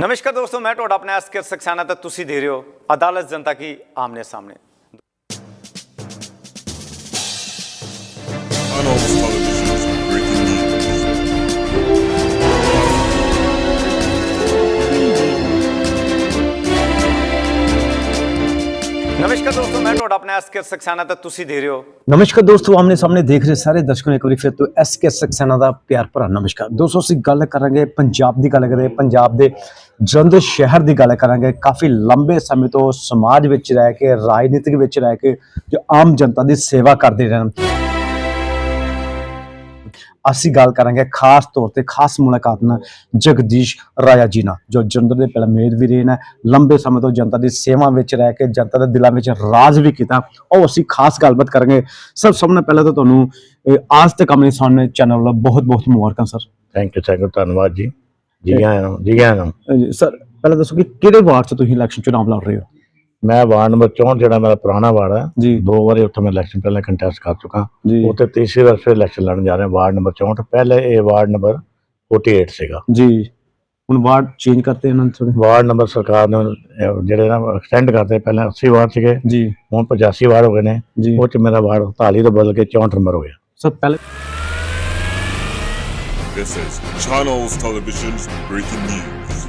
ਨਮਸਕਾਰ ਦੋਸਤੋ ਮੈਂ ਤੁਹਾਡਾ ਆਪਣਾ ਐਸਕੇ ਸਕਸਾਨਾ ਤੇ ਤੁਸੀਂ ਦੇ ਰਹੇ ਹੋ ਅਦਾਲਤ ਜਨਤਾ ਕੀ ਆਮਨੇ ਸਾਹਮਣੇ Channels Television's breaking news. ਨਮਸਕਾਰ ਦੋਸਤੋ ਮੈਂ ਤੁਹਾਡਾ ਆਪਣਾ ਐਸਕੇ ਸਕਸਾਨਾ ਤੇ ਤੁਸੀਂ ਦੇ ਰਹੇ ਹੋ ਨਮਸਕਾਰ ਦੋਸਤੋ ਆਮਨੇ ਸਾਹਮਣੇ ਦੇਖ ਰਹੇ ਸਾਰੇ ਦਰਸ਼ਕਾਂ ਨੂੰ ਇੱਕ ਵਾਰੀ ਫਿਰ ਤੋਂ ਐਸਕੇ ਸਕਸੈਨਾ ਦਾ ਪਿਆਰ ਭਰਾ ਨਮਸਕਾਰ ਦੋਸਤੋ ਅਸੀਂ ਗੱਲ ਕਰਾਂਗੇ ਪੰਜਾਬ ਦੀ ਗੱਲ ਕਰਾਂਗੇ ਪੰਜਾਬ ਦੇ ਜਲੰਧਰ ਸ਼ਹਿਰ ਦੀ ਗੱਲ ਕਰਾਂਗੇ, ਕਾਫੀ ਲੰਬੇ ਸਮੇਂ ਤੋਂ ਸਮਾਜ ਵਿੱਚ ਰਹਿ ਕੇ, ਰਾਜਨੀਤਿਕ ਵਿੱਚ ਰਹਿ ਕੇ ਜੋ ਆਮ ਜਨਤਾ ਦੀ ਸੇਵਾ ਕਰਦੇ ਰਹਿਣ। ਅਸੀਂ ਗੱਲ ਕਰਾਂਗੇ ਖਾਸ ਤੌਰ ਤੇ, ਖਾਸ ਮੁਲਾਕਾਤ ਨਾਲ ਜਗਦੀਸ਼ ਰਾਜਾ ਜੀ ਨਾਲ, ਜੋ ਜਲੰਧਰ ਦੇ ਪਹਿਲਾਂ ਮੇਅਰ ਵੀ ਰਹੇ ਨੇ, ਲੰਬੇ ਸਮੇਂ ਤੋਂ ਜਨਤਾ ਦੀ ਸੇਵਾ ਵਿੱਚ ਰਹਿ ਕੇ, ਜਨਤਾ ਦੇ ਦਿਲਾਂ ਵਿੱਚ ਰਾਜ ਵੀ ਕੀਤਾ। ਉਹ ਅਸੀਂ ਖਾਸ ਗੱਲਬਾਤ ਕਰਾਂਗੇ। ਸਭ ਸਭ ਤੋਂ ਪਹਿਲਾਂ ਤਾਂ ਤੁਹਾਨੂੰ ਆਜ ਤੱਕ ਆਪਣੇ ਸਾਹਮਣੇ ਚੈਨਲ ਵੱਲੋਂ ਬਹੁਤ ਬਹੁਤ ਮੁਬਾਰਕਾਂ, sir. Thank you thank you ਧੰਨਵਾਦ ਜੀ। ਜੀ ਆਇਆਂ ਨੂੰ ਜੀ ਆਇਆਂ ਨੂੰ ਅਹ, ਸਰ ਪਹਿਲਾਂ ਦੱਸੋ ਕਿ ਕਿਹੜੇ ਵਾਰਡ 'ਚ ਤੁਸੀਂ ਇਲੈਕਸ਼ਨ ਚੁਣਾਵ ਲੜ ਰਹੇ ਹੋ? ਮੈਂ ਵਾਰਡ ਨੰਬਰ 64 ਜਿਹੜਾ ਮੇਰਾ ਪੁਰਾਣਾ ਵਾਰਡ ਹੈ ਜੀ। ਦੋ ਵਾਰੀ ਉੱਥੇ ਮੈਂ ਇਲੈਕਸ਼ਨ ਪਹਿਲਾਂ ਕੰਟੈਸਟ ਕਰ ਚੁੱਕਾ। ਜੀ। ਉੱਥੇ ਤੀਸਰੀ ਵਾਰ ਫਿਰ ਇਲੈਕਸ਼ਨ ਲੜਨ ਜਾ ਰਹੇ ਵਾਰਡ ਨੰਬਰ 64 ਪਹਿਲੇ ਇਹ ਵਾਰਡ ਨੰਬਰ 48 ਸੀਗਾ। ਜੀ। ਹੁਣ ਵਾਰਡ ਚੇਂਜ ਕਰਤੇ ਇਹਨਾਂ ਨੇ ਥੋੜੇ ਵਾਰਡ ਨੰਬਰ ਸਰਕਾਰ ਨੇ ਅਹ, ਜਿਹੜੇ ਨਾ ਐਕਸਟੈਂਡ ਕਰਤੇ ਪਹਿਲਾਂ 80 ਵਾਰਡ ਸੀਗੇ। ਜੀ। ਹੁਣ 85 ਵਾਰਡ ਹੋ ਗਏ ਨੇ। ਜੀ। ਉਹ ਚ ਮੇਰਾ ਵਾਰਡ 48 ਤੋਂ ਬਦਲ ਕੇ 64 ਨੰਬਰ ਹੋ ਗਿਆ। ਸਰ ਪਹਿਲੇ This is Channels Television's breaking news.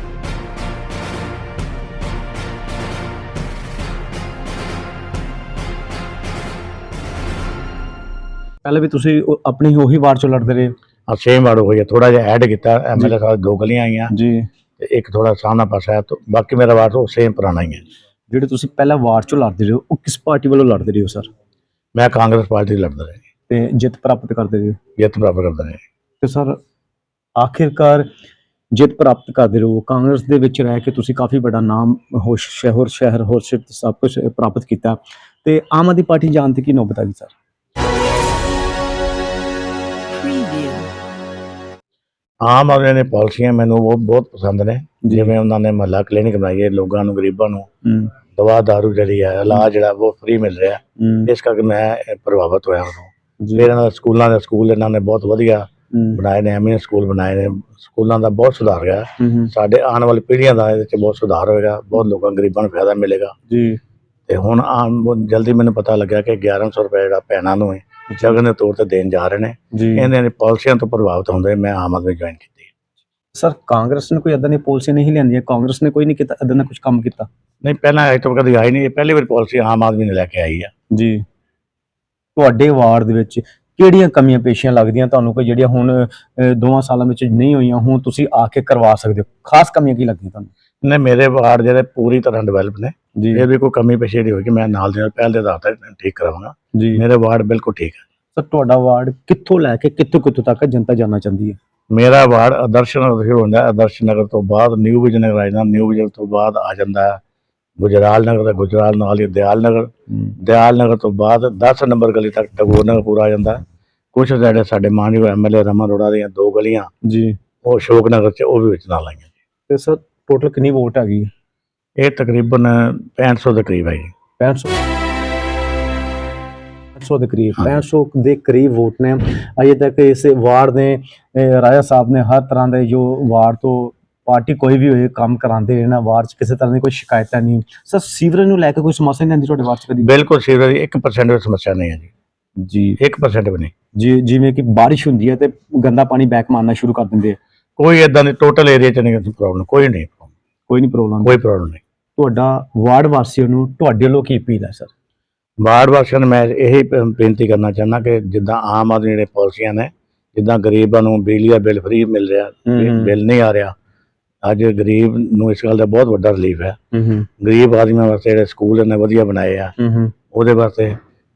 ਪਹਿਲੇ ਵੀ ਤੁਸੀਂ ਉਹ ਆਪਣੀ ਉਹੀ ਵਾਰਡ 'ਚੋਂ ਲੜਦੇ ਰਹੇ? ਆ ਸੇਮ ਵਾਰਡ ਹੋ ਗਿਆ ਥੋੜਾ ਜਿਹਾ ਐਡ ਕੀਤਾ ਐਮਐਲਏ ਸਾਹਿਬ ਦੋ ਗਲੀਆਂ ਆਈਆਂ। ਜੀ। ਤੇ ਇੱਕ ਥੋੜਾ ਸਾਹਮਣਾ ਪਾਸਾ ਹੈ ਤੋਂ ਬਾਕੀ ਮੇਰਾ ਵਾਰਡ ਉਹ ਸੇਮ ਪੁਰਾਣਾ ਹੀ ਹੈ। ਜਿਹੜੇ ਤੁਸੀਂ ਪਹਿਲਾਂ ਵਾਰਡ 'ਚੋਂ ਲੜਦੇ ਰਹੇ ਹੋ ਉਹ ਕਿਸ ਪਾਰਟੀ ਵੱਲੋਂ ਲੜਦੇ ਰਹੇ ਹੋ ਸਰ? ਮੈਂ ਕਾਂਗਰਸ ਪਾਰਟੀ ਲੜਦਾ ਰਿਹਾ। ਤੇ ਜਿੱਤ ਪ੍ਰਾਪਤ ਕਰਦੇ ਰਹੇ ਹੋ? ਜਿੱਤ ਪ੍ਰਾਪਤ ਕਰਦਾ ਰਿਹਾ। ਤੇ ਸਰ ਆਖਿਰਕਾਰ ਜਿੱਤ ਪ੍ਰਾਪਤ ਕਰਦੇ ਰਹੋ। ਕਾਂਗਰਸ ਦੇ ਵਿੱਚ ਰਹਿ ਕੇ ਤੁਸੀਂ ਕਾਫੀ ਵੱਡਾ ਨਾਮ ਹੋ ਸ਼ਹਿਰ ਸ਼ਹਿਰ ਹੋਰ ਸਿਰ ਸਭ ਕੁਝ ਪ੍ਰਾਪਤ ਕੀਤਾ। ਤੇ ਆਮ ਆਦਮੀ ਪਾਰਟੀ ਜਾਣ ਤੇ ਕੀ ਨੌਬਤ ਆ ਗਈ ਸਰ. ਆਮ ਆਦਮੀ ਨੇ ਪਾਲਿਸੀਆਂ ਮੈਨੂੰ ਉਹ ਬਹੁਤ ਪਸੰਦ ਨੇ। ਜਿਵੇਂ ਉਹਨਾਂ ਨੇ ਮਹੱਲਾ ਕਲੀਨਿਕ ਬਣਾਈ ਹੈ ਲੋਕਾਂ ਨੂੰ ਗਰੀਬਾਂ ਨੂੰ ਦਵਾ ਦਾਰੂ ਜਿਹੜੀ ਹੈ ਇਲਾਜ ਜਿਹੜਾ ਉਹ ਫ੍ਰੀ ਮਿਲ ਰਿਹਾ। ਇਸ ਕਰਕੇ ਮੈਂ ਪ੍ਰਭਾਵਿਤ ਹੋਇਆ ਹਾਂ ਇਹਨਾਂ ਦਾ ਸਕੂਲਾਂ ਦੇ ਸਕੂਲ ਇਹਨਾਂ ਨੇ ਬਹੁਤ ਵਧੀਆ ਬਣਾਏ ਨੇ ਐਮਏ ਸਕੂਲ ਬਣਾਏ ਨੇ। ਸਕੂਲਾਂ ਦਾ ਬਹੁਤ ਸੁਧਾਰ ਗਿਆ ਸਾਡੇ ਆਉਣ ਵਾਲੀ ਪੀੜ੍ਹੀਆਂ ਦਾ ਇਹਦੇ ਚ ਬਹੁਤ ਸੁਧਾਰ ਹੋਏਗਾ। ਬਹੁਤ ਲੋਕਾਂ ਗਰੀਬਾਂ ਨੂੰ ਫਾਇਦਾ ਮਿਲੇਗਾ। ਜੀ। ਤੇ ਹੁਣ ਆਮ ਬਹੁਤ ਜਲਦੀ ਮੈਨੂੰ ਪਤਾ ਲੱਗਿਆ ਕਿ 1100 ਰੁਪਏ ਜਿਹੜਾ ਭੈਣਾਂ ਨੂੰ ਹੈ ਜਗਨ ਦੇ ਤੌਰ ਤੇ ਦੇਣ ਜਾ ਰਹੇ ਨੇ। ਇਹਨਾਂ ਦੀ ਪਾਲਿਸੀਆਂ ਤੋਂ ਪ੍ਰਭਾਵਿਤ ਹੁੰਦੇ ਮੈਂ ਆਮ ਆਦਮੀ ਜੁਆਇਨ ਕੀਤੀ। ਸਰ ਕਾਂਗਰਸ ਨੇ ਕੋਈ ਇਦਾਂ ਦੀ ਪਾਲਿਸੀ ਨਹੀਂ ਲਿਆਂਦੀ ਕਾਂਗਰਸ ਨੇ ਕੋਈ ਨਹੀਂ ਕੀਤਾ ਇਦਾਂ ਦਾ ਕੁਝ ਕੰਮ ਕੀਤਾ? ਨਹੀਂ ਪਹਿਲਾਂ ਅਜੇ ਤੋਂ ਕਦੀ ਆਈ ਨਹੀਂ। ਇਹ ਪਹਿਲੀ ਵਾਰ ਪਾਲਿਸੀ ਆਮ ਆਦਮੀ ਨੇ ਲੈ ਕੇ ਆਈ ਆ। ਜੀ। ਤੁਹਾਡੇ ਵਾਰਡ ਦੇ ਵਿੱਚ ਕਿਹੜੀਆਂ ਕਮੀਆਂ ਪੇਸ਼ੀਆਂ ਲੱਗਦੀਆਂ ਤੁਹਾਨੂੰ ਕੋਈ ਜਿਹੜੀਆਂ ਹੁਣ ਦੋਵਾਂ ਸਾਲਾਂ ਵਿੱਚ ਨਹੀਂ ਹੋਈਆਂ ਹੁਣ ਤੁਸੀਂ ਆ ਕੇ ਕਰਵਾ ਸਕਦੇ ਹੋ? ਖਾਸ ਕਮੀਆਂ ਕੀ ਲੱਗਦੀਆਂ ਤੁਹਾਨੂੰ? ਨੇ ਮੇਰੇ ਵਾਰਡ ਜਿਹੜੇ ਪੂਰੀ ਤਰ੍ਹਾਂ ਡਿਵੈਲਪ ਨੇ। ਜੀ। ਇਹ ਵੀ ਕੋਈ ਕਮੀ ਪੇਸ਼ੀ ਜਿਹੜੀ ਹੋਏਗੀ ਮੈਂ ਨਾਲ ਦੇ ਨਾਲ ਪਹਿਲ ਦੇ ਆਧਾਰ ਤੇ ਠੀਕ ਕਰਾਵਾਂਗਾ। ਜੀ। ਮੇਰੇ ਵਾਰਡ ਬਿਲਕੁਲ ਠੀਕ ਹੈ। ਸਰ ਤੁਹਾਡਾ ਵਾਰਡ ਕਿੱਥੋਂ ਲੈ ਕੇ ਕਿੱਥੋਂ ਕਿੱਥੋਂ ਤੱਕ ਜਨਤਾ ਜਾਣਨਾ ਚਾਹੁੰਦੀ ਹੈ? ਮੇਰਾ ਵਾਰਡ ਆਦਰਸ਼ ਨਗਰ ਸ਼ੁਰੂ ਹੁੰਦਾ ਆਦਰਸ਼ ਨਗਰ ਤੋਂ ਬਾਅਦ ਨਿਊ ਵਿਜਨ ਨਗਰ ਆ ਜਾਂਦਾ। ਨਿਊ ਵਿਜਨ ਤੋਂ ਬਾਅਦ ਆ ਜਾਂਦਾ ਗੁਜਰਾਲ ਨਗਰ ਦਾ ਗੁਜਰਾਲ ਨਾਲ ਹੀ ਦਿਆਲ ਨਗਰ। ਦਿਆਲ ਨਗਰ ਤੋਂ ਬਾਅਦ 10 ਨੰਬਰ ਗਲੀ ਤੱਕ ਟਗੋਰ ਨਗਰ ਪੂਰਾ ਆ ਜਾਂਦਾ ਕੁਛ ਜਿਹੜੇ ਸਾਡੇ ਮਾਨਯੋਗ ਐਮਐਲਏ ਰਮਨ ਅਰੋੜਾ ਦੀਆਂ ਦੋ ਗਲੀਆਂ ਜੀ। ਉਹ ਅਸ਼ੋਕ ਨਗਰ ਚ ਉਹ ਵੀ ਵਿੱਚ ਨਾਲ ਆਈਆਂ ਤੇ ਸਰ ਟੋਟਲ ਕਿੰਨੀ ਵੋਟ ਹੈਗੀ? ਹੈ ਇਹ ਤਕਰੀਬਨ 6500 ਦੇ ਕਰੀਬ ਹੈ ਜੀ। 6500 500 ਦੇ ਕਰੀਬ 6500 ਦੇ ਕਰੀਬ ਵੋਟ ਨੇ। ਅਜੇ ਤੱਕ ਇਸ ਵਾਰਡ ਦੇ ਰਾਜਾ ਸਾਹਿਬ ਨੇ ਹਰ ਤਰ੍ਹਾਂ ਦੇ ਜੋ ਵਾਰਡ ਤੋਂ ਪਾਰਟੀ ਕੋਈ ਵੀ ਹੋਏ ਕੰਮ ਕਰਾਉਂਦੇ ਰਹੇ ਨਾ ਵਾਰਡ 'ਚ ਕਿਸੇ ਤਰ੍ਹਾਂ ਦੀ ਕੋਈ ਸ਼ਿਕਾਇਤਾਂ ਨਹੀਂ। ਸਰ ਸੀਵਰੇਜ ਨੂੰ ਲੈ ਕੇ ਕੋਈ ਸਮੱਸਿਆ ਨਹੀਂ ਆਉਂਦੀ ਤੁਹਾਡੇ ਵਾਰਡ 'ਚ ਕਦੀ? ਬਿਲਕੁਲ ਸੀਵਰੇਜ ਦੀ 1% ਵੀ ਸਮੱਸਿਆ ਨਹੀਂ ਹੈ ਜੀ। ਜੀ। 1% ਵੀ ਨਹੀਂ। ਜੀ ਜਿਵੇਂ ਕਿ ਬਾਰਿਸ਼ ਹੁੰਦੀ ਹੈ ਤੇ ਗੰਦਾ ਪਾਣੀ ਬੈਕ ਮਾਰਨਾ ਸ਼ੁਰੂ ਕਰ ਦਿੰਦੇ ਆ। ਕੋਈ ਇਦਾਂ ਦੀ ਟੋਟਲ ਏਰੀਆ ਚ ਨਹੀਂ ਪ੍ਰੋਬਲਮ ਕੋਈ ਨਹੀਂ ਕੋਈ ਨਹੀਂ ਪ੍ਰੋਬਲਮ ਕੋਈ ਪ੍ਰੋਬਲਮ ਨਹੀਂ। ਤੁਹਾਡਾ ਵਾਰਡ ਵਾਸੀਆਂ ਨੂੰ ਤੁਹਾਡੇ ਵੱਲੋਂ ਕੀ ਅਪੀਲ ਹੈ ਸਰ? ਵਾਰਡ ਵਾਸੀਆਂ ਨੂੰ ਮੈਂ ਇਹੀ ਬੇਨਤੀ ਕਰਨਾ ਚਾਹੁੰਦਾ ਕਿ ਜਿੱਦਾਂ ਆਮ ਆਦਮੀ ਜਿਹੜੇ ਪਾਲਿਸੀਆਂ ਨੇ ਜਿੱਦਾਂ ਗਰੀਬਾਂ ਨੂੰ ਬਿਜਲੀ ਦਾ ਬਿੱਲ ਫ੍ਰੀ ਮਿਲ ਰਿਹਾ। ਬਿੱਲ ਨਹੀਂ ਆ ਰਿਹਾ ਅੱਜ ਗਰੀਬ ਨੂੰ ਇਸ ਗੱਲ ਦਾ ਬਹੁਤ ਵੱਡਾ ਰਿਲੀਫ ਹੈ। ਗਰੀਬ ਆਦਮੀਆਂ ਵਾਸਤੇ ਜਿਹੜੇ ਸਕੂਲ ਇਹਨਾਂ ਵਧੀਆ ਬਣਾਏ ਆ ਉਹਦੇ ਵਾਸਤੇ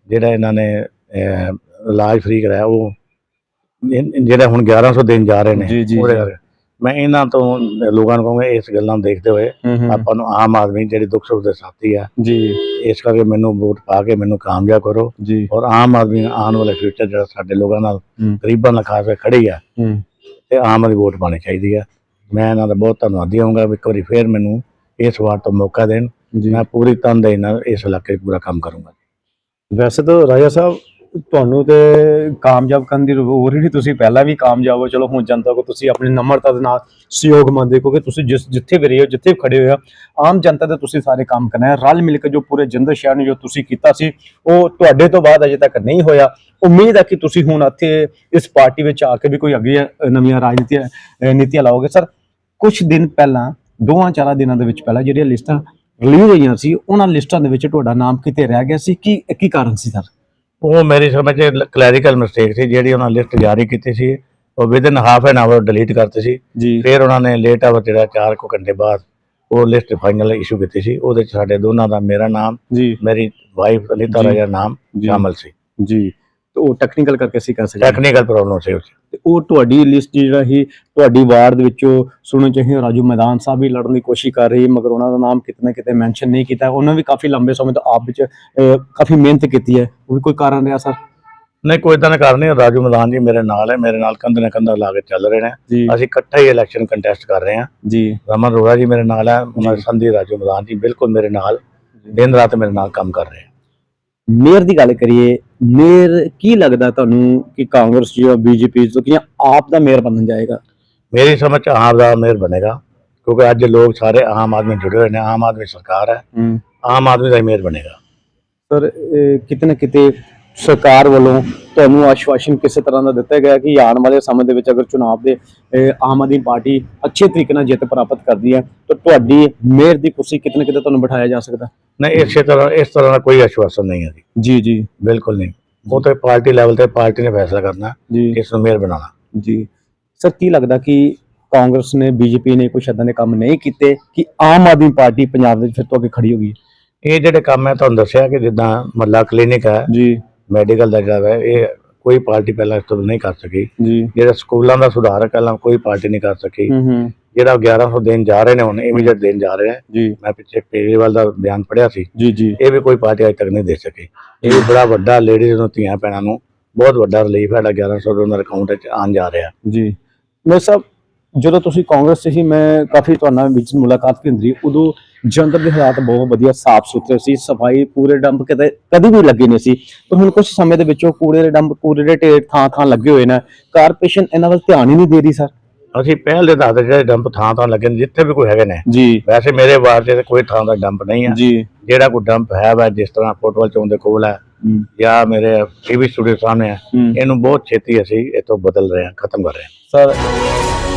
ਜਿਹੜਾ ਇਹਨਾਂ ਨੇ ਇਲਾਜ ਫ੍ਰੀ ਕਰਾਇਆ ਉਹ ਜਿਹੜਾ ਹੁਣ 1100 ਦਿਨ ਜਾ ਰਹੇ ਨੇ ਉਹਦੇ। ਕਰਕੇ। ਮੈਂ ਇਹਨਾਂ ਤੋਂ ਲੋਕਾਂ ਨੂੰ ਕਹਾਂਗਾ ਇਸ ਗੱਲਾਂ ਦੇਖਦੇ ਹੋਏ ਆਪਾਂ ਨੂੰ ਆਮ ਆਦਮੀ ਜਿਹੜੀ ਦੁੱਖ ਸੁੱਖ ਦੇ ਸਾਥੀ ਆ ਜੀ। ਇਸ ਕਰਕੇ ਮੈਨੂੰ ਵੋਟ ਪਾ ਕੇ ਮੈਨੂੰ ਕਾਮਯਾਬ ਕਰੋ ਜੀ। ਔਰ ਆਮ ਆਦਮੀ ਆਉਣ ਵਾਲੇ ਫਿਊਚਰ ਜਿਹੜਾ ਸਾਡੇ ਲੋਕਾਂ ਨਾਲ ਗਰੀਬਾਂ ਨਾਲ ਖਾਸ ਕਰਕੇ ਖੜੀ ਆ ਤੇ ਆਮ ਆਦਮੀ ਵੋਟ ਪਾਣੀ ਚਾਹੀਦੀ ਆ। ਮੈਂ ਇਹਨਾਂ ਦਾ ਬਹੁਤ ਧੰਨਵਾਦੀ ਹੋਊਂਗਾ ਇੱਕ ਵਾਰੀ ਫੇਰ ਮੈਨੂੰ ਇਸ ਵਾਰ ਤੋਂ ਮੌਕਾ ਦੇਣ। ਮੈਂ ਪੂਰੀ ਤਨਦੇਹੀ ਨਾਲ ਇਸ ਇਲਾਕੇ 'ਚ ਪੂਰਾ ਕੰਮ ਕਰੂੰਗਾ। ਵੈਸੇ ਤਾਂ ਰਾਜਾ ਸਾਹਿਬ ਤੁਹਾਨੂੰ ਤੇ ਕਾਮਯਾਬ ਕਰਨ ਦੀ ਹੋਰ ਹੀ ਨਹੀਂ, ਤੁਸੀਂ ਪਹਿਲਾਂ ਵੀ ਕਾਮਯਾਬ ਹੋ। ਚਲੋ, ਹੁਣ ਜਨਤਾ ਕੋ ਤੁਸੀਂ ਆਪਣੀ ਨਮਰਤਾ ਦੇ ਨਾਲ ਸਹਿਯੋਗ ਮੰਨਦੇ ਕਿਉਂਕਿ ਤੁਸੀਂ ਜਿਸ ਜਿੱਥੇ ਵੀ ਰਹੇ ਹੋ, ਜਿੱਥੇ ਵੀ ਖੜੇ ਹੋਏ ਹੋ, ਆਮ ਜਨਤਾ ਦੇ ਤੁਸੀਂ ਸਾਰੇ ਕੰਮ ਕਰਨਾ ਹੈ। ਰਲ ਮਿਲ ਕੇ ਜੋ ਪੂਰੇ ਜਿੰਦਰ ਸ਼ਹਿਰ ਨੂੰ ਜੋ ਤੁਸੀਂ ਕੀਤਾ ਸੀ, ਉਹ ਤੁਹਾਡੇ ਤੋਂ ਬਾਅਦ ਅਜੇ ਤੱਕ ਨਹੀਂ ਹੋਇਆ। ਉਮੀਦ ਹੈ ਕਿ ਤੁਸੀਂ ਹੁਣ ਇੱਥੇ ਇਸ ਪਾਰਟੀ ਵਿੱਚ ਆ ਕੇ ਵੀ ਕੋਈ ਅੱਗੇ ਨਵੀਆਂ ਰਾਜਨੀਤੀਆਂ ਨੀਤੀਆਂ ਲਾਓਗੇ। ਸਰ ਕੁਝ ਦਿਨ ਪਹਿਲਾਂ ਦੋਵਾਂ ਚਾਰਾਂ ਦਿਨਾਂ ਦੇ ਵਿੱਚ ਪਹਿਲਾਂ ਜਿਹੜੀਆਂ ਲਿਸਟਾਂ ਰਿਲੀਜ਼ ਹੋਈਆਂ ਸੀ, ਉਹਨਾਂ ਲਿਸਟਾਂ ਦੇ ਵਿੱਚ ਤੁਹਾਡਾ ਨਾਮ ਕਿਤੇ ਰਹਿ ਗਿਆ ਸੀ? ਕੀ ਕੀ ਕਾਰਨ ਸੀ, ਸਰ? ਉਹ ਮੇਰੀ ਸਮਝ ਚ ਕਲੈਰੀਕਲ ਮਿਸਟੇਕ ਸੀ ਜਿਹੜੀ ਉਹਨਾਂ ਲਿਸਟ ਜਾਰੀ ਕੀਤੀ ਸੀ ਉਹ within half an hour delete ਕਰਤੀ ਸੀ ਜੀ ਫਿਰ ਉਹਨਾਂ ਨੇ ਲੇਟ ਆਵਰ ਜਿਹੜਾ 4 ਕੁ ਘੰਟੇ ਬਾਅਦ ਉਹ ਲਿਸਟ ਫਾਈਨਲ ਇਸ਼ੂ ਕੀਤੀ ਸੀ ਉਹਦੇ ਚ ਸਾਡੇ ਦੋਨਾਂ ਦਾ ਮੇਰਾ ਨਾਮ ਜੀ ਮੇਰੀ ਵਾਈਫ ਅਨੀਤਾ। ਰਾਜਾ ਨਾਮ। ਸ਼ਾਮਲ ਸੀ ਜੀ ਤੇ ਉਹ ਟੈਕਨੀਕਲ ਕਰਕੇ ਅਸੀਂ ਕਰ ਸਕਦੇ ਟੈਕਨੀਕਲ ਪ੍ਰੋਬਲਮ ਸੀ ਉਸ 'ਚ। ਤੇ ਉਹ ਤੁਹਾਡੀ ਲਿਸਟ ਜਿਹੜਾ ਹੀ ਤੁਹਾਡੀ ਵਾਰਡ ਦੇ ਵਿੱਚੋਂ ਸੁਣਨ ਚਾਹੀਏ ਰਾਜੂ ਮੈਦਾਨ ਸਾਹਿਬ ਵੀ ਲੜਨ ਦੀ ਕੋਸ਼ਿਸ਼ ਕਰ ਰਹੀ ਮਗਰ ਉਹਨਾਂ ਦਾ ਨਾਮ ਕਿਤੇ ਨਾ ਕਿਤੇ ਮੈਂਸ਼ਨ ਨਹੀਂ ਕੀਤਾ। ਉਹਨਾਂ ਵੀ ਕਾਫੀ ਲੰਬੇ ਸਮੇਂ ਤੋਂ ਆਪ ਵਿੱਚ ਕਾਫੀ ਮਿਹਨਤ ਕੀਤੀ ਹੈ। ਉਹ ਵੀ ਕੋਈ ਕਾਰਨ ਰਿਹਾ ਸਰ? ਨਹੀਂ ਕੋਈ ਦਾ ਕਾਰਨ ਨਹੀਂ। ਰਾਜੂ ਮੈਦਾਨ ਜੀ ਮੇਰੇ ਨਾਲ ਹੈ ਮੇਰੇ ਨਾਲ ਕੰਧ ਨਾਲ ਕੰਧਾ ਲਾ ਕੇ ਚੱਲ ਰਹੇ ਨੇ। ਅਸੀਂ ਇਕੱਠੇ ਹੀ ਇਲੈਕਸ਼ਨ ਕੰਟੈਸਟ ਕਰ ਰਹੇ ਹਾਂ। ਜੀ। ਰਮਨ ਰੋੜਾ ਜੀ ਮੇਰੇ ਨਾਲ ਹੈ ਉਹਨਾਂ ਸੰਧੀ ਰਾਜੂ ਮੈਦਾਨ ਜੀ ਬਿਲਕੁਲ ਮੇਰੇ ਨਾਲ ਦਿਨ ਰਾਤ ਮੇਰੇ ਨਾਲ ਕੰਮ ਕਰ ਰਹੇ ਹੈ ਮੇਅਰ ਦੀ ਗੱਲ ਕਰੀਏ ਮੇਅਰ ਕੀ ਲੱਗਦਾ ਤੁਹਾਨੂੰ ਕਿ ਕਾਂਗਰਸ ਜਾਂ ਬੀਜੇਪੀ ਤੋਂ ਕਿ ਆਪ ਦਾ ਮੇਅਰ ਬਣਨ ਜਾਏਗਾ? ਮੇਰੀ ਸਮਝ ਚ ਆਮ ਦਾ ਮੇਅਰ ਬਣੇਗਾ ਕਿਉਂਕਿ ਅੱਜ ਲੋਕ ਸਾਰੇ ਆਮ ਆਦਮੀ ਜੁੜੇ ਹੋਏ ਨੇ ਆਮ ਆਦਮੀ ਸਰਕਾਰ ਹੈ ਆਮ ਆਦਮੀ ਦਾ ਮੇਅਰ ਬਣੇਗਾ। ਸਰ ਕਿਤੇ ਨਾ ਕਿਤੇ ਸਰਕਾਰ ਵੱਲੋਂ ਤੁਹਾਨੂੰ ਆਸ਼ਵਾਸਨ ਕਿਸੇ ਤਰ੍ਹਾਂ ਦਾ ਦਿੱਤਾ ਗਿਆ ਕਿ ਆਉਣ ਵਾਲੇ ਸਮੇਂ ਦੇ ਵਿੱਚ ਅਗਰ ਚੁਣਾਵ ਦੇ ਆਮ ਆਦਮੀ ਪਾਰਟੀ ਅੱਛੇ ਤਰੀਕੇ ਨਾਲ ਜਿੱਤ ਪ੍ਰਾਪਤ ਕਰਦੀ ਹੈ ਤਾਂ ਤੁਹਾਡੀ ਮੇਅਰ ਦੀ ਕੁਰਸੀ ਕਿਤੇ ਨਾ ਕਿਤੇ ਤੁਹਾਨੂੰ ਬਿਠਾਇਆ ਜਾ ਸਕਦਾ। ਨਹੀਂ ਇਸੇ ਤਰ੍ਹਾਂ ਇਸ ਤਰ੍ਹਾਂ ਦਾ ਕੋਈ ਆਸ਼ਵਾਸਨ ਨਹੀਂ ਹੈ ਜੀ। ਜੀ ਜੀ। ਬਿਲਕੁਲ ਨਹੀਂ। ਉਹ ਤੇ ਪਾਰਟੀ ਲੈਵਲ ਤੇ ਪਾਰਟੀ ਨੇ ਫੈਸਲਾ ਕਰਨਾ ਜੀ। ਕਿਸ ਨੂੰ ਮੇਅਰ ਬਣਾਉਣਾ। ਜੀ। ਸਰ ਕੀ ਲੱਗਦਾ ਕਿ ਕਾਂਗਰਸ ਨੇ ਬੀਜੇਪੀ ਨੇ ਕੁਛ ਏਦਾਂ ਦੇ ਕੰਮ ਨਹੀਂ ਕੀਤੇ ਕਿ ਆਮ ਆਦਮੀ ਪਾਰਟੀ ਪੰਜਾਬ ਦੇ ਵਿੱਚ ਫਿਰ ਤੋਂ ਅੱਗੇ ਖੜੀ ਹੋ ਗਈ? ਇਹ ਜਿਹੜੇ ਕੰਮ ਮੈਂ ਤੁਹਾਨੂੰ ਦੱਸਿਆ ਕਿ ਜਿੱਦਾਂ ਮੱਲਾ ਕਲੀਨਿਕ ਹੈ ਜੀ। ਮੈਡੀਕਲ ਦਾ ਜਿਹੜਾ ਹੈ ਇਹ ਕੋਈ ਪਾਰਟੀ ਪਹਿਲਾਂ ਇਸ ਤੋਂ ਨਹੀਂ ਕਰ ਸਕੀ। ਜੀ। ਜਿਹੜਾ ਸਕੂਲਾਂ ਦਾ ਸੁਧਾਰ ਪਹਿਲਾਂ ਕੋਈ ਪਾਰਟੀ ਨਹੀਂ ਕਰ ਸਕੀ। ਜਿਹੜਾ 1100 ਦੇਣ ਜਾ ਰਹੇ ਨੇ ਹੁਣ ਇਮੀਡੀਏਟ ਦੇਣ ਜਾ ਰਹੇ। ਜੀ। ਮੈਂ ਪਿੱਛੇ ਕੇਜਰੀਵਾਲ ਦਾ ਬਿਆਨ ਪੜਿਆ ਸੀ। ਜੀ ਜੀ। ਇਹ ਵੀ ਕੋਈ ਪਾਰਟੀ ਅਜੇ ਤੱਕ ਨਹੀਂ ਦੇ ਸਕੀ। ਇਹ ਵੀ ਬੜਾ ਵੱਡਾ ਲੇਡੀਜ਼ ਨੂੰ ਧੀਆਂ ਭੈਣਾਂ ਨੂੰ ਬਹੁਤ ਵੱਡਾ ਰਿਲੀਫ ਹੈ ਜਿਹੜਾ 1100 ਉਹਨਾਂ ਦੇ ਅਕਾਊਂਟ ਵਿੱਚ ਜਾ ਰਿਹਾ। ਜੀ। ਮੈਂ ਸਭ ਜਦੋਂ ਤੁਸੀਂ ਕਾਂਗਰਸ 'ਚ ਸੀ ਮੈਂ ਕਾਫੀ ਤੁਹਾਡੇ ਵਿੱਚ ਮੁਲਾਕਾਤ ਹੁੰਦੀ ਉਦੋਂ ਜੰਦਰ ਦੇ ਹਾਲਾਤ ਬਹੁਤ ਵਧੀਆ ਸਾਫ਼ ਸੁਥਰੇ ਸੀ ਸਫ਼ਾਈ ਪੂਰੇ ਡੰਪ ਕਿਤੇ ਕਦੀ ਵੀ ਲੱਗੇ ਨਹੀਂ ਸੀ। ਪਰ ਹੁਣ ਕੁਝ ਸਮੇਂ ਦੇ ਵਿੱਚੋਂ ਕੂੜੇ ਦੇ ਡੰਪ ਕੂੜੇ ਦੇ ਢੇਰ ਥਾਂ ਥਾਂ ਲੱਗੇ ਹੋਏ ਨੇ। ਕਾਰਪੋਰੇਸ਼ਨ ਇਹਨਾਂ ਵੱਲ ਧਿਆਨ ਹੀ ਨਹੀਂ ਦੇ ਰਹੀ ਸਰ। ਅਸੀਂ ਪਹਿਲ ਦੇ ਤੇ ਜਿਹੜੇ ਡੰਪ ਥਾਂ ਥਾਂ ਲੱਗੇ ਨੇ ਜਿੱਥੇ ਵੀ ਕੋਈ ਹੈਗੇ ਨੇ। ਜੀ। ਵੈਸੇ ਮੇਰੇ ਵਾਰਡ 'ਚ ਤਾਂ ਕੋਈ ਥਾਂ ਦਾ ਡੰਪ ਨਹੀਂ ਹੈ ਜੀ। ਜਿਹੜਾ ਕੋਈ ਡੰਪ ਹੈ ਵਾ ਜਿਸ ਤਰ੍ਹਾਂ ਫੁੱਟਬਾਲ ਚੌਂਕ ਦੇ ਕੋਲ ਹੈ ਜਾਂ ਮੇਰੇ ਟੀਵੀ ਸਟੂਡੀਓ ਸਾਹਮਣੇ ਹੈ। ਇਹਨੂੰ ਬਹੁਤ ਛੇਤੀ ਅਸੀਂ ਇਹ ਤੋਂ ਬਦਲ ਰਹੇ ਹਾਂ ਖਤਮ ਕਰ ਰਹੇ ਹਾਂ। ਸਰ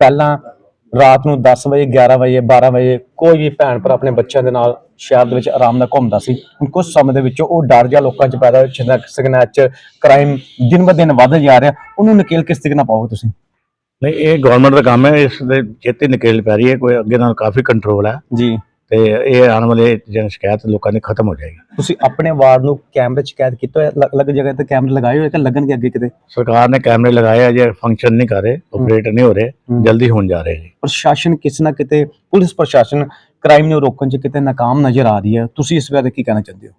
ਪਹਿਲਾਂ ਰਾਤ ਨੂੰ 10 ਵਜੇ 11 ਵਜੇ 12 ਵਜੇ ਕੋਈ ਵੀ ਭੈਣ ਭਰਾ ਆਪਣੇ ਬੱਚਿਆਂ ਦੇ ਨਾਲ ਸ਼ਹਿਰ ਦੇ ਵਿੱਚ ਆਰਾਮ ਨਾਲ ਘੁੰਮਦਾ ਸੀ। ਹੁਣ ਕੁਝ ਸਮੇਂ ਦੇ ਵਿੱਚ ਉਹ ਡਰ ਜਾ ਲੋਕਾਂ 'ਚ ਪੈਦਾ ਹੋਇਆ ਸਿਗਨੇਚਰ ਕ੍ਰਾਈਮ ਦਿਨ ਬ ਦਿਨ ਵੱਧ ਜਾ ਰਿਹਾ। ਉਹਨੂੰ ਨਕੇਲ ਕਿਸ ਤਰੀਕੇ ਨਾਲ ਪਾਓਗੇ ਤੁਸੀਂ? ਨਹੀਂ ਇਹ ਗਵਰਨਮੈਂਟ ਦਾ ਕੰਮ ਹੈ ਇਸ ਦੇ ਛੇਤੀ ਨਿਕਲ ਪੈ ਰਹੀ ਹੈ। ਕੋਈ ਅੱਗੇ ਨਾਲ ਕਾਫੀ ਕੰਟਰੋਲ ਹੈ। ਜੀ। ਤੇ ਇਹ ਆਉਣ ਵਾਲੇ ਜਨ ਸ਼ਿਕਾਇਤ ਲੋਕਾਂ ਦੀ ਖਤਮ ਹੋ ਜਾਏਗੀ। ਤੁਸੀਂ ਆਪਣੇ ਵਾਰਡ ਨੂੰ ਕੈਮਰੇ 'ਚ ਕੈਦ ਕੀਤਾ ਹੋਇਆ? ਅਲੱਗ ਜਗ੍ਹਾ ਤੇ ਕੈਮਰੇ ਲਗਾਏ ਹੋਏ ਕਿ ਲੱਗਣਗੇ ਅੱਗੇ ਕਿਤੇ? ਸਰਕਾਰ ਨੇ ਕੈਮਰੇ ਲਗਾਏ ਆ ਜੇ ਫੰਕਸ਼ਨ ਨਹੀਂ ਕਰ ਰਹੇ ਆਪਰੇਟ ਨਹੀਂ ਹੋ ਰਹੇ। ਜਲਦੀ ਹੋਣ ਜਾ ਰਹੇ ਜੀ। ਪ੍ਰਸ਼ਾਸਨ ਕਿਸੇ ਨਾ ਕਿਤੇ ਪੁਲਿਸ ਪ੍ਰਸ਼ਾਸਨ ਕ੍ਰਾਈਮ ਨੂੰ ਰੋਕਣ 'ਚ ਕਿਤੇ ਨਾਕਾਮ ਨਜ਼ਰ ਆ ਰਹੀ ਹੈ। ਤੁਸੀਂ ਇਸ ਬਾਰੇ ਕੀ ਕਹਿਣਾ ਚਾਹੁੰਦੇ ਹੋ?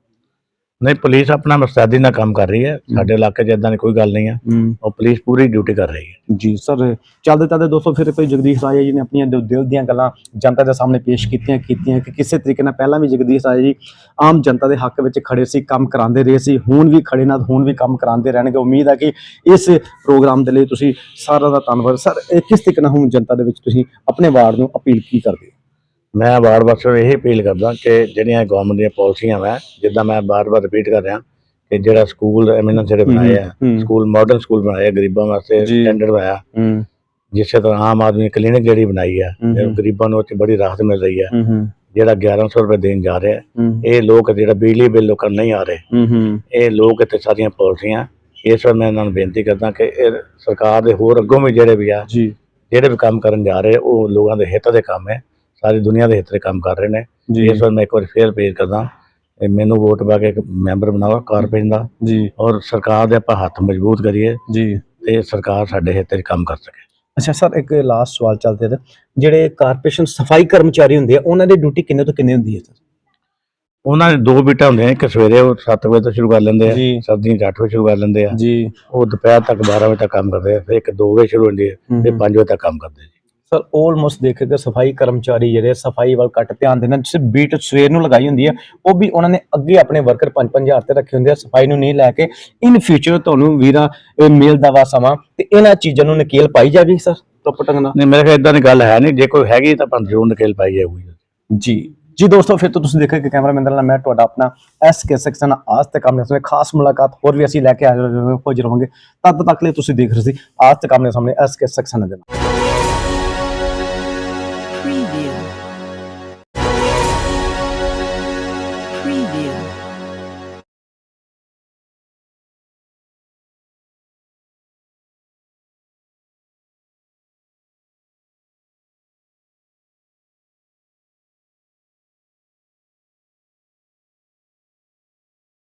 ਨਹੀਂ ਪੁਲਿਸ ਆਪਣਾ ਮਸਤੈਦੀ ਨਾਲ ਕੰਮ ਕਰ ਰਹੀ ਹੈ। ਸਾਡੇ ਇਲਾਕੇ 'ਚ ਇਦਾਂ ਦੀ ਕੋਈ ਗੱਲ ਨਹੀਂ ਹੈ। ਉਹ ਪੁਲਿਸ ਪੂਰੀ ਡਿਊਟੀ ਕਰ ਰਹੀ ਹੈ। ਜੀ ਸਰ ਚੱਲਦੇ ਚੱਲਦੇ ਦੋਸਤੋ ਫਿਰ ਕੋਈ ਜਗਦੀਸ਼ ਰਾਜਾ ਜੀ ਨੇ ਆਪਣੀਆਂ ਦਿਲ ਦੀਆਂ ਗੱਲਾਂ ਜਨਤਾ ਦੇ ਸਾਹਮਣੇ ਪੇਸ਼ ਕੀਤੀਆਂ ਕੀਤੀਆਂ ਕਿ ਕਿਸੇ ਤਰੀਕੇ ਨਾਲ ਪਹਿਲਾਂ ਵੀ ਜਗਦੀਸ਼ ਰਾਜਾ ਜੀ ਆਮ ਜਨਤਾ ਦੇ ਹੱਕ ਵਿੱਚ ਖੜੇ ਸੀ ਕੰਮ ਕਰਾਉਂਦੇ ਰਹੇ ਸੀ ਹੁਣ ਵੀ ਖੜੇ ਨਾਲ ਹੁਣ ਵੀ ਕੰਮ ਕਰਾਉਂਦੇ ਰਹਿਣਗੇ। ਉਮੀਦ ਹੈ ਕਿ ਇਸ ਪ੍ਰੋਗਰਾਮ ਦੇ ਲਈ ਤੁਸੀਂ ਸਾਰਾ ਦਾ ਧੰਨਵਾਦ। ਸਰ ਕਿਸ ਤਰੀਕੇ ਨਾਲ ਹੁਣ ਜਨਤਾ ਦੇ ਵਿੱਚ ਤੁਸੀਂ ਆਪਣੇ ਵਾਰਡ ਨੂੰ ਅਪੀਲ ਕੀ ਕਰਦੇ ਮੈਂ ਵਾਰ-ਵਾਰ ਨੂੰ ਇਹ ਅਪੀਲ ਕਰਦਾ ਕਿ ਜਿਹੜੀਆਂ ਗਵਰਨਮੈਂਟ ਦੀਆਂ ਪਾਲਿਸੀਆਂ ਵਾ ਜਿੱਦਾਂ ਮੈਂ ਬਾਰ-ਬਾਰ ਰਿਪੀਟ ਕਰ ਰਿਹਾ ਕਿ ਜਿਹੜਾ ਸਕੂਲ ਐਮਿਨੈਂਸ ਜਿਹੜੇ ਬਣਾਏ ਆ। ਸਕੂਲ ਮਾਡਰਨ ਸਕੂਲ ਬਣਾਏ ਆ ਗਰੀਬਾਂ ਵਾਸਤੇ। ਸਟੈਂਡਰਡ ਬਣਾਇਆ ਜਿਸੇ ਤਰ੍ਹਾਂ ਆਮ ਆਦਮੀ ਕਲੀਨਿਕ ਜਿਹੜੀ ਬਣਾਈ ਆ। ਗਰੀਬਾਂ ਨੂੰ 'ਚ ਬੜੀ ਰਾਹਤ ਮਿਲ ਰਹੀ ਹੂੰ ਜਿਹੜਾ 1100 ਰੁਪਏ ਦੇਣ ਜਾ ਰਿਹਾ ਇਹ ਲੋਕ ਜਿਹੜਾ ਬਿਜਲੀ ਬਿੱਲ ਲੋਕਾਂ ਨਹੀਂ ਆ ਰਹੇ। ਇਹ ਲੋਕ ਇੱਥੇ ਸਾਰੀਆਂ ਪਾਲਿਸੀਆਂ ਇਸ ਵਾਰ ਮੈਂ ਇਹਨਾਂ ਨੂੰ ਬੇਨਤੀ ਕਰਦਾ ਕਿ ਇਹ ਸਰਕਾਰ ਦੇ ਹੋਰ ਅੱਗੋਂ ਵੀ ਜਿਹੜੇ ਵੀ ਆ ਜਿਹੜੇ ਵੀ ਕੰਮ ਕਰਨ ਜਾ ਰਹੇ ਉਹ ਲੋਕਾਂ ਦੇ ਹਿੱਤ ਦੇ ਕੰਮ ਹੈ। ਸਾਰੀ ਦੁਨੀਆ ਦੇ ਹਿੱਤ ਕੰਮ ਕਰ ਰਹੇ ਨੇ। ਜੀ। ਇਸ ਵਾਰ ਮੈਂ ਇੱਕ ਵਾਰ ਫੇਰ ਪੇਸ਼ ਕਰਦਾ। ਮੈਨੂੰ ਵੋਟ ਪਾ ਕੇ ਇੱਕ ਮੈਂਬਰ ਬਣਾਓ ਕਾਰਪੋਰੇਸ਼ਨ ਦਾ। ਜੀ। ਔਰ ਸਰਕਾਰ ਦੇ ਆਪਾਂ ਹੱਥ ਮਜ਼ਬੂਤ ਕਰੀਏ ਜੀ। ਤੇ ਸਰਕਾਰ ਸਾਡੇ ਹਿੱਤ ਕੰਮ ਕਰ ਸਕੇ। ਅੱਛਾ ਸਰ ਇੱਕ ਲਾਸਟ ਸਵਾਲ ਚੱਲਦੇ ਨੇ। ਜਿਹੜੇ ਕਾਰਪੋਰੇਸ਼ਨ ਸਫ਼ਾਈ ਕਰਮਚਾਰੀ ਹੁੰਦੇ ਆ ਉਹਨਾਂ ਦੀ ਡਿਊਟੀ ਕਿੰਨੇ ਤੋਂ ਕਿੰਨੇ ਹੁੰਦੀ ਹੈ ਸਰ? ਉਹਨਾਂ ਦੇ ਦੋ ਬੀਟਾਂ ਹੁੰਦੇ ਨੇ ਇੱਕ ਸਵੇਰੇ ਉਹ 7 ਵਜੇ ਤੋਂ ਸ਼ੁਰੂ ਕਰ ਲੈਂਦੇ ਆ। ਸਰਦੀਆਂ 'ਚ 8 ਵਜੇ ਸ਼ੁਰੂ ਕਰ ਲੈਂਦੇ ਆ। ਜੀ। ਉਹ ਦੁਪਹਿਰ ਤੱਕ 12 ਵਜੇ ਤੱਕ ਕੰਮ ਕਰਦੇ ਆ ਫਿਰ ਇੱਕ 2 ਵਜੇ ਸ਼ੁਰੂ ਹੁੰਦੀ ਹੈ ਫਿਰ 5 ਵਜੇ ਤੱਕ ਕੰਮ ਕਰਦੇ ਆ ਸਰ ਆਲਮੋਸਟ ਦੇਖੇਗਾ ਸਫ਼ਾਈ ਕਰਮਚਾਰੀ ਜਿਹੜੇ ਸਫ਼ਾਈ ਵੱਲ ਘੱਟ ਧਿਆਨ ਦੇਣਾ ਜਿਸ ਬੀਟ ਸਵੇਰ ਨੂੰ ਲਗਾਈ ਹੁੰਦੀ ਹੈ ਉਹ ਵੀ ਉਹਨਾਂ ਨੇ ਅੱਗੇ ਆਪਣੇ ਵਰਕਰ 5-5000 ਤੇ ਰੱਖੇ ਹੁੰਦੇ ਆ ਸਫ਼ਾਈ ਨੂੰ ਨਹੀਂ ਲੈ ਕੇ ਇਨ ਫਿਊਚਰ ਤੁਹਾਨੂੰ ਵੀਰਾ ਇਹ ਮਿਲਦਾ ਵਾ ਸਮਾਂ ਤੇ ਇਹਨਾਂ ਚੀਜ਼ਾਂ ਨੂੰ ਨਕੇਲ ਪਾਈ ਜਾਵੇ ਸਰ ਪ੍ਰੋਪਰ ਢੰਗ ਨਾਲ ਨਹੀਂ ਮੇਰੇ ਖਿਆਲ ਇਦਾਂ ਦੀ ਗੱਲ ਹੈ ਨਹੀਂ ਜੇ ਕੋਈ ਹੈਗੀ ਤਾਂ ਆਪਾਂ ਜ਼ਰੂਰ ਨਕੇਲ ਪਾਈ ਜਾਊਗੀ ਜੀ ਜੀ ਦੋਸਤੋ ਫਿਰ ਤੋਂ ਤੁਸੀਂ ਦੇਖਿਆ ਕਿ ਕੈਮਰਾਮੈਨ ਨਾਲ ਮੈਂ ਤੁਹਾਡਾ ਆਪਣਾ ਐਸ ਕੇ ਸੈਕਸ਼ਨ ਆਜ ਤੱਕ ਆਮਨੇ ਸਾਹਮਣੇ ਖਾਸ ਮੁਲਾਕਾਤ ਹੋਰ ਵੀ ਅਸੀਂ ਲੈ ਕੇ ਆ ਹੋ ਰਹਾਂਗੇ ਤਦ ਤੱਕ ਲਈ ਤੁਸੀਂ ਦੇਖ ਰਹੇ ਸੀ ਆਜ ਤੱਕ ਆਮਨੇ ਸਾਹਮਣੇ ਐਸ ਕੇ ਸੈਕਸ਼ਨ ਦੇ ਨਾਲ